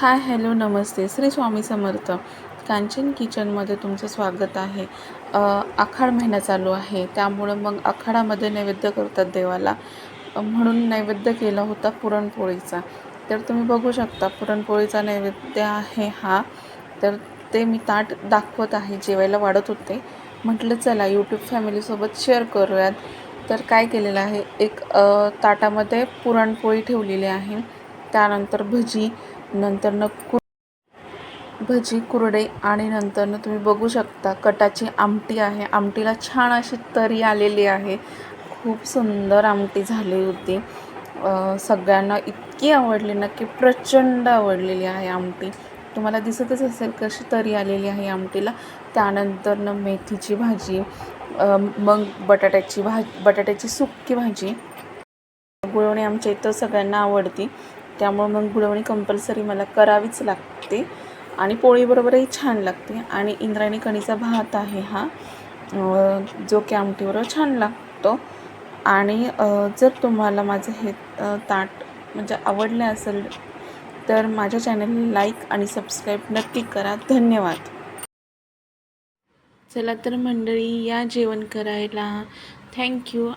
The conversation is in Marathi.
हाय हॅलो नमस्ते. श्री स्वामी समर्थ. कांचन किचनमध्ये तुमचं स्वागत आहे. आखाड महिना चालू आहे. त्यामुळं मग आखाडामध्ये नैवेद्य करतात देवाला. म्हणून नैवेद्य केला होता पुरणपोळीचा. तर तुम्ही बघू शकता पुरणपोळीचा नैवेद्य आहे हा. तर ते मी ताट दाखवत आहे जेवायला वाढत होते. म्हटलं चला यूट्यूब फॅमिलीसोबत शेअर करूयात. तर काय केलेलं आहे? एक ताटामध्ये पुरणपोळी ठेवलेली आहे. त्यानंतर भजी नंतरनं कु भजी कुरडे आणि नंतरनं तुम्ही बघू शकता कटाची आमटी आहे. आमटीला छान अशी तरी आलेली आहे. खूप सुंदर आमटी झाली होती. सगळ्यांना इतकी आवडली ना की प्रचंड आवडलेली आहे आमटी. तुम्हाला दिसतच असेल कशी तरी आलेली आहे आमटीला. त्यानंतरनं मेथीची भाजी मग बटाट्याची भाज बटाट्याची सुक्की भाजी. गुळवणी आमच्या इथं सगळ्यांना आवडती. त्यामुळे मग गुळवणी कंपल्सरी मला करावीच लागते. आणि पोळीबरोबरही छान लागते. आणि इंद्रायणी कणीचा भात आहे हा. जो की आमटीबरोबर छान लागतो. आणि जर तुम्हाला माझं हे ताट म्हणजे आवडलं असेल तर माझ्या चॅनलला लाईक आणि सबस्क्राईब नक्की करा. धन्यवाद. चला तर मंडळी या जेवण करायला. थँक्यू